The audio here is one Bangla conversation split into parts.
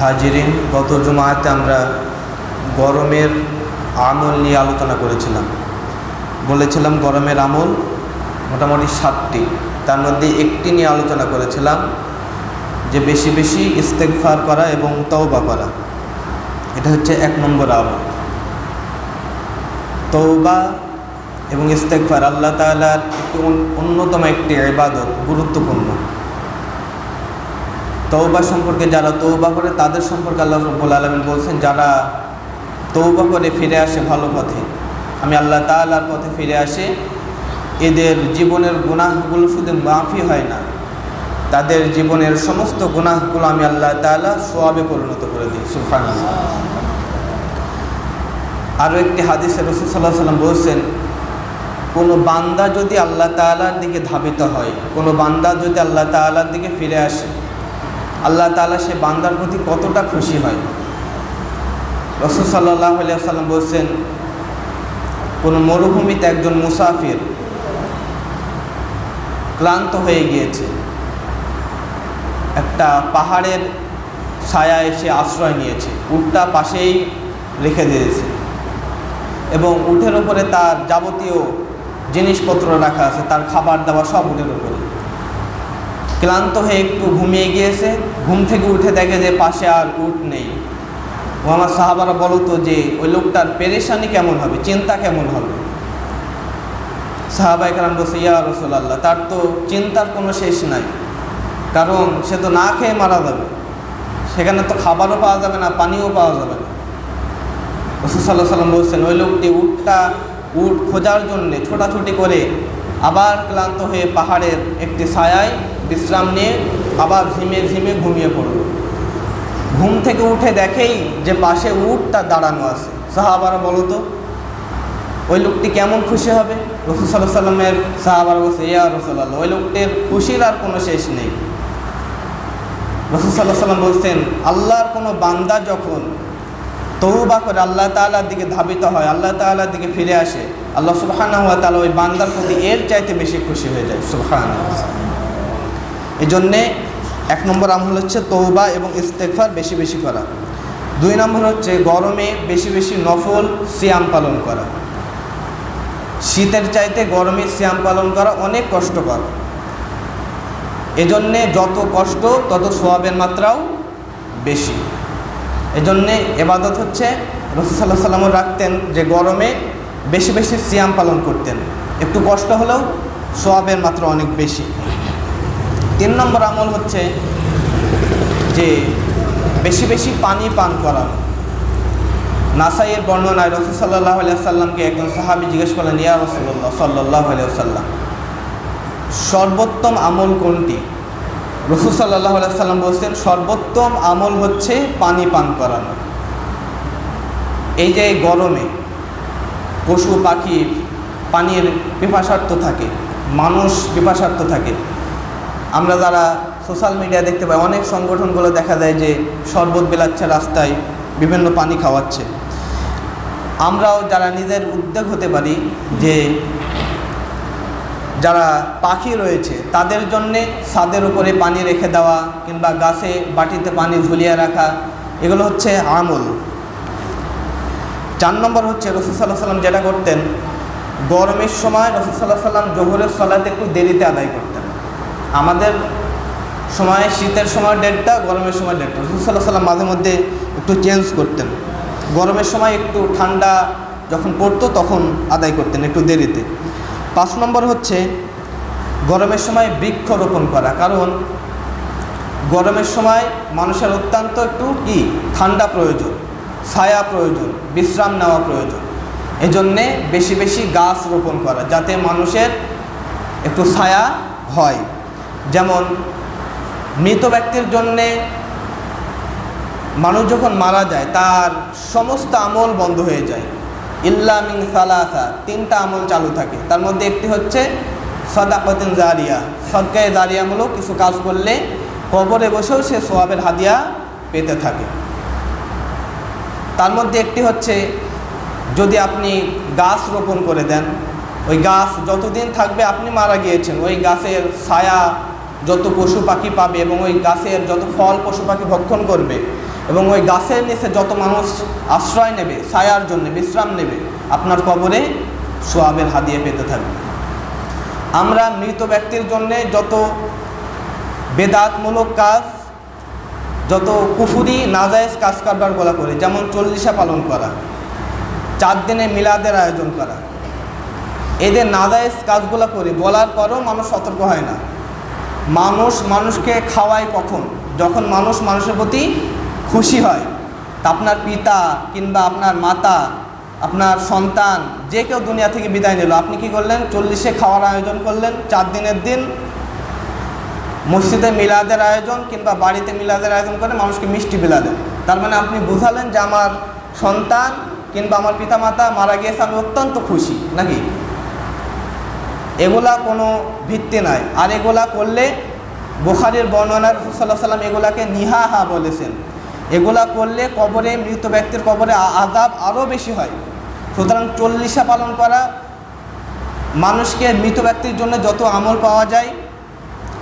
হাজিরিন, গত জমাতে আমরা গরমের আমল নিয়ে আলোচনা করেছিলাম। বলেছিলাম গরমের আমল মোটামুটি সাতটি। তার মধ্যে একটি নিয়ে আলোচনা করেছিলাম, যে বেশি বেশি ইস্তেকফার করা এবং তওবা করা। এটা হচ্ছে এক নম্বর আমল। তৌবা এবং ইস্তেকফার আল্লাহ তালার একটি অন্যতম একটি ইবাদত, গুরুত্বপূর্ণ। তৌবা সম্পর্কে যারা তৌবা করে, তাদের সম্পর্কে আল্লাহ রব্বুল আলমিন বলছেন, যারা তৌবা করে ফিরে আসে ভালো পথে, আমি আল্লাহ তালার পথে ফিরে আসে, এদের জীবনের গুনাহগুলো শুধু মাফি হয় না, তাদের জীবনের সমস্ত গুনাহগুলো আমি আল্লাহ তালা সোয়াবে পরিণত করে দিই সুফান আরও একটি হাদিসে রসুল সাল্লাহ সাল্লাম বলছেন, কোনো বান্দা যদি আল্লাহ তালার দিকে ধাবিত হয়, কোনো বান্দা যদি আল্লাহ তালার দিকে ফিরে আসে আল্লাহ তালা সে বান্দার প্রতি কতটা খুশি হয়। রসুল সাল্লাহ সাল্লাম বলছেন, কোনো মরুভূমিতে একজন মুসাফির ক্লান্ত হয়ে গিয়েছে। একটা পাহাড়ের ছায়া এসে আশ্রয় নিয়েছে। উটটা পাশেই রেখে দিয়েছে এবং উঠের ওপরে তার যাবতীয় জিনিসপত্র রাখা আছে, তার খাবার দাবার সব উঠের ওপরে ক্লান্ত হয়ে একটু ঘুমিয়ে গিয়েছে, ঘুম থেকে উঠে দেখে যে পাশে আর উট নেই। ও আমার সাহাবারা বলো তো যে, ওই লোকটার পেরেশানি কেমন হবে? চিন্তা কেমন হবে? সাহাবা একরাম বলছে, ইয়া রসুল্লাহ তার তো চিন্তার কোনো শেষ নাই। কারণ সে তো না খেয়ে মারা যাবে। সেখানে তো খাবারও পাওয়া যাবে না, পানিও পাওয়া যাবে না। রসুল সাল্লাহ সাল্লাম বলছেন, ওই লোকটি উটটা, উট খোঁজার জন্যে ছোটাছুটি করে আবার ক্লান্ত হয়ে পাহাড়ের একটি ছায়ায় বিশ্রাম নিয়ে আবার ঝিমে ঝিমে ঘুমিয়ে পড়ল। ঘুম থেকে উঠে দেখেই যে পাশে উটটা দাঁড়ানো আছে। সাহাবারা বলো তো, ওই লোকটি কেমন খুশি হবে? রসুল সাল্লামের সাহাবার বলছে, ইয়া রসুল্লাহ ওই লোকটির খুশির আর কোনো শেষ নেই। রসুল সাল্লাহ সাল্লাম বলছেন, আল্লাহর কোনো বান্দা যখন তৌবা করে আল্লাহ তালার দিকে ধাবিত হয়, আল্লাহ তালার দিকে ফিরে আসে, আল্লাহ সুবহান ওই বান্দার প্রতি এর চাইতে বেশি খুশি হয়ে যায়। সুবহান এই জন্যে এক নম্বর আমল হচ্ছে তৌবা এবং ইস্তেকফার বেশি বেশি করা। দুই নম্বর হচ্ছে গরমে বেশি বেশি নফল সিয়াম পালন করা। শীতের চাইতে গরমে সিয়াম পালন করা অনেক কষ্টকর। এজন্যে যত কষ্ট, তত সোয়াবের মাত্রাও বেশি। এজন্যে এবাদত হচ্ছে রসুল্লাহ সাল্লামও রাখতেন যে গরমে বেশি বেশি সিয়াম পালন করতেন। একটু কষ্ট হলেও সোয়াবের মাত্রা অনেক বেশি। তিন নম্বর আমল হচ্ছে যে বেশি বেশি পানি পান করা। নাসাইয়ের বর্ণনায় রসুল সাল্লাহ সাল্লামকে একজন সাহাবি জিজ্ঞেস করলেন, ইয়া রসুল্লাহ সাল্লাহ সাল্লাম সর্বোত্তম আমল কোনটি? রসুল সাল্লাহ সাল্লাম বলছেন, সর্বোত্তম আমল হচ্ছে পানি পান করানো। এই যে গরমে পশু পাখি পানির পিপাসার্থ থাকে, মানুষ পিপাসার্থ থাকে আমরা যারা সোশ্যাল মিডিয়া দেখতে পাই, অনেক সংগঠনগুলো দেখা যায় যে শরবত বিলাচ্ছে রাস্তায়, বিভিন্ন পানি খাওয়াচ্ছে। আমরাও যারা নিজের উদ্যোগ হতে পারি যে যারা পাখি রয়েছে, তাদের জন্যে ছাদের উপরে পানি রেখে দেওয়া কিংবা গাছে বাটিতে পানি ঝুলিয়ে রাখা, এগুলো হচ্ছে আমল। চার নম্বর হচ্ছে রসুল সাল্লাহ সাল্লাম যেটা করতেন, গরমের সময় রসুল সাল্লাহ সাল্লাম জোহরের সলাতে একটু দেরিতে আদায় করতেন। আমাদের সময়, শীতের সময় ডেটটা, গরমের সময় ডেটটা। রসুল সাল্লাহ সাল্লাম মাঝে মধ্যে একটু চেঞ্জ করতেন। গরমের সময় একটু ঠান্ডা যখন পড়তো তখন আদায় করতেন একটু দেরিতে। পাঁচ নম্বর হচ্ছে গরমের সময় বৃক্ষরোপণ করা। কারণ গরমের সময় মানুষের অত্যন্ত একটু কি? ঠান্ডা প্রয়োজন, ছায়া প্রয়োজন, বিশ্রাম নেওয়া প্রয়োজন। এজন্যে বেশি বেশি গাছ রোপণ করা, যাতে মানুষের একটু ছায়া হয়। যেমন মৃত ব্যক্তির জন্যে মানুষ যখন মারা যায়, তার সমস্ত আমল বন্ধ হয়ে যায়। ইল্লামিং সালাসা, তিনটা আমল চালু থাকে। তার মধ্যে একটি হচ্ছে সদাকতিন জারিয়া। সদকায় জারিয়ামূলক কিছু কাজ করলে কবরে বসেও সে সোয়াবের হাদিয়া পেতে থাকে। তার মধ্যে একটি হচ্ছে যদি আপনি গাছ রোপণ করে দেন, ওই গাছ যতদিন থাকবে আপনি মারা গিয়েছেন, ওই গাছের ছায়া যত পশু পাখি পাবে এবং ওই গাছের যত ফল পশু পাখি ভক্ষণ করবে এবং ওই গাছের নিচে যত মানুষ আশ্রয় নেবে, ছায়ার জন্য বিশ্রাম নেবে, আপনার কবরে সোয়াবের হাদিয়ে পেতে থাকবে। আমরা মৃত ব্যক্তির জন্যে যত বেদাতমূলক কাজ, যত কুফুরি, নাজায়েজ কাজ কারবার বলা করি, যেমন চল্লিশা পালন করা, চার দিনে মিলাদের আয়োজন করা, এদের নাজায়েজ কাজগুলো করি, বলার পরও মানুষ সতর্ক হয় না। মানুষ মানুষকে খাওয়ায় কখন? যখন মানুষ মানুষের প্রতি খুশি হয়, তা আপনার পিতা কিংবা আপনার মাতা, আপনার সন্তান, যে কেউ দুনিয়া থেকে বিদায় নিল, আপনি কি করলেন? চল্লিশে খাওয়ার আয়োজন করলেন, চার দিনের দিন মসজিদে মিলাদের আয়োজন কিংবা বাড়িতে মিলাদের আয়োজন করে মানুষকে মিষ্টি বিলালেন তার মানে আপনি বুঝালেন যে আমার সন্তান কিংবা আমার পিতামাতা মারা গিয়েছে, আমি অত্যন্ত খুশি, নাকি? এগুলা কোনো ভিত্তি নাই। আর এগুলা করলে বুখারির বর্ণনার সাল্লাহ সাল্লাম এগুলাকে নিহাহা বলেছেন। এগুলা করলে কবরে, মৃত ব্যক্তির কবরে আদাব আরও বেশি হয়। সুতরাং চল্লিশা পালন করা, মানুষকে, মৃত ব্যক্তির জন্য যত আমল পাওয়া যায়,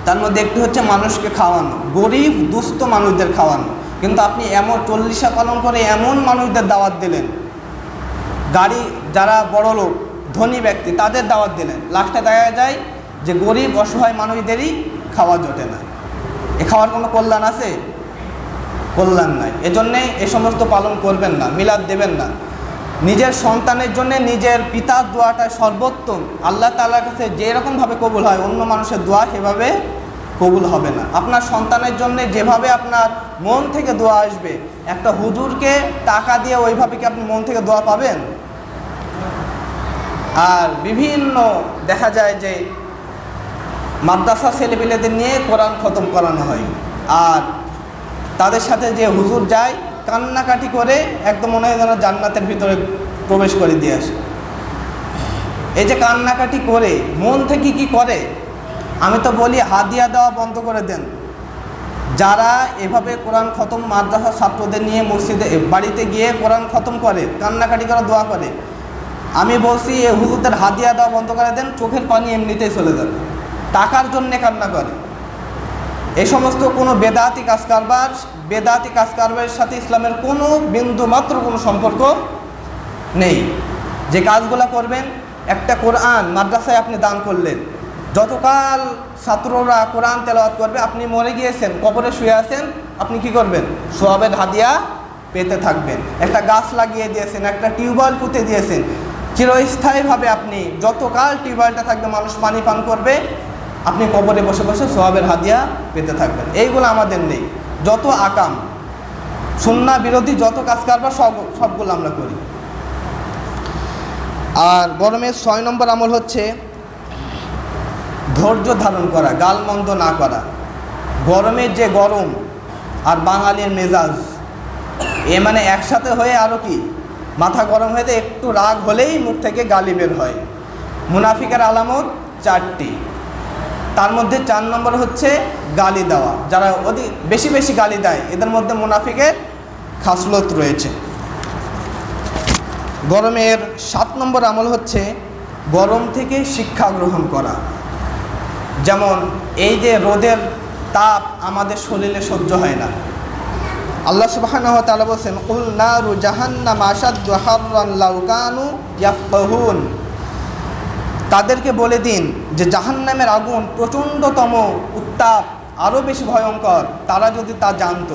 তার মধ্যে একটি হচ্ছে মানুষকে খাওয়ানো। গরিব, দুস্থ মানুষদের খাওয়ানো। কিন্তু আপনি এমন চল্লিশা পালন করে এমন মানুষদের দাওয়াত দিলেন। গাড়ি, যারা বড় লোক ধনী ব্যক্তি, তাদের দাওয়াত দিলেন। লাস্টে দেখা যায় যে গরিব, অসহায় মানুষদেরই খাওয়া জোটে না। এ খাওয়ার কোনো কল্যাণ আছে? কল্যাণ নাই। এজন্যে এ সমস্ত পালন করবেন না, মিলাদ দেবেন না। নিজের সন্তানের জন্য নিজের পিতার দোয়াটা সর্বোত্তম। আল্লাহ তাআলার কাছে যেরকমভাবে কবুল হয়, অন্য মানুষের দোয়া সেভাবে কবুল হবে না। আপনার সন্তানের জন্য যেভাবে আপনার মন থেকে দোয়া আসবে, একটা হুজুরকে টাকা দিয়ে ওইভাবে কি আপনি মন থেকে দোয়া পাবেন? আর বিভিন্ন দেখা যায় যে মাদ্রাসা ছেলেপিলেদের নিয়ে কোরআন খতম করানো হয়। আর তাদের সাথে যে হুজুর যায়, কান্নাকাটি করে একদম মনে হয় যেন জান্নাতের ভিতরে প্রবেশ করে দিয়ে আসে। এই যে কান্নাকাটি করে, মন থেকে কি করে? আমি তো বলি, হাদিয়া দেওয়া বন্ধ করে দেন। যারা এভাবে কোরআন খতম মাদ্রাসা ছাত্রদের নিয়ে মসজিদে, বাড়িতে গিয়ে কোরআন খতম করে, কান্নাকাটি করা, দোয়া করে আমি বলছি, এ হুজুরদের হাদিয়া দেওয়া বন্ধ করে দেন, চোখের পানি এমনিতেই চলে যাবে। টাকার জন্যে কান্না করে। এই সমস্ত কোনো বেদাতি কাজ কারবার বেদাতি কাজ কারবারের সাথে ইসলামের কোনো বিন্দু মাত্র কোনো সম্পর্ক নেই। যে কাজগুলো করবেন, একটা কোরআন মাদ্রাসায় আপনি দান করলেন। যতকাল ছাত্ররা কোরআন তেলাওয়াত করবে, আপনি মরে গিয়েছেন, কবরে শুয়ে আছেন, আপনি কি করবেন? সোয়াবের হাদিয়া পেতে থাকবেন। একটা গাছ লাগিয়ে দিয়েছেন, একটা টিউবওয়েল পুঁতে দিয়েছেন। চিরস্থায়ীভাবে আপনি যতকাল টিউবওয়েলটা থাকবে, মানুষ পানি পান করবে, আপনি কবরে বসে বসে সোয়াবের হাদিয়া পেতে থাকবেন। এইগুলো আমাদের নেই। যত আকাম, সুন্না বিরোধী যত কাজ কারবার, সব, সবগুলো আমরা করি। আর গরমের ছয় নম্বর আমল হচ্ছে ধৈর্য ধারণ করা, গালমন্দ না করা। গরমের যে গরম আর বাঙালির মেজাজ, এ মানে একসাথে হয়ে আরও কি? মাথা গরম হয়ে একটু রাগ হলেই মুখ থেকে গালি বের হয়। মুনাফিকের আলামত চারটি। তার মধ্যে চার নম্বর হচ্ছে গালি দেওয়া। যারা অধিক বেশি বেশি গালি দেয়, এদের মধ্যে মুনাফিকের খাসলত রয়েছে। গরমের সাত নম্বর আমল হচ্ছে গরম থেকে শিক্ষা গ্রহণ করা। যেমন, এই যে রোদের তাপ আমাদের শরীরে সহ্য হয় না। আল্লাহ তাআলা বলেন কুল জাহান্নাম লাউ কানু তাদেরকে বলে দিন যে জাহান্নামের আগুন প্রচণ্ডতম উত্তাপ আরও বেশি ভয়ঙ্কর, তারা যদি তা জানতো।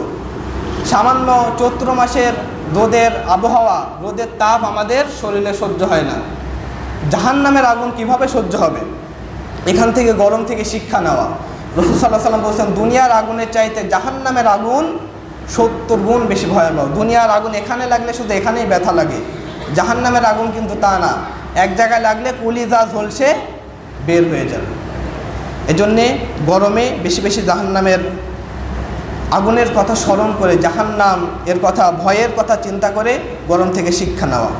সামান্য চৈত্র মাসের রোদের আবহাওয়া, রোদের তাপ আমাদের শরীরে সহ্য হয় না। জাহান্নামের আগুন কীভাবে সহ্য হবে? এখান থেকে গরম থেকে শিক্ষা নেওয়া। রসুল সাল্লাহ সাল্লাম বলছেন, দুনিয়ার আগুনের চাইতে জাহান্নামের আগুন সত্তর গুণ বেশি ভয়াবহ দুনিয়ার আগুন এখানে লাগলে শুধু এখানেই ব্যথা লাগে। জাহান নামের আগুন কিন্তু তা না। এক জায়গায় লাগলে কলিজা ঝলসে বের হয়ে যাবে। এজন্যে গরমে বেশি বেশি জাহান নামের আগুনের কথা স্মরণ করে জাহান্নাম এর কথা, ভয়ের কথা চিন্তা করে গরম থেকে শিক্ষা নেওয়া।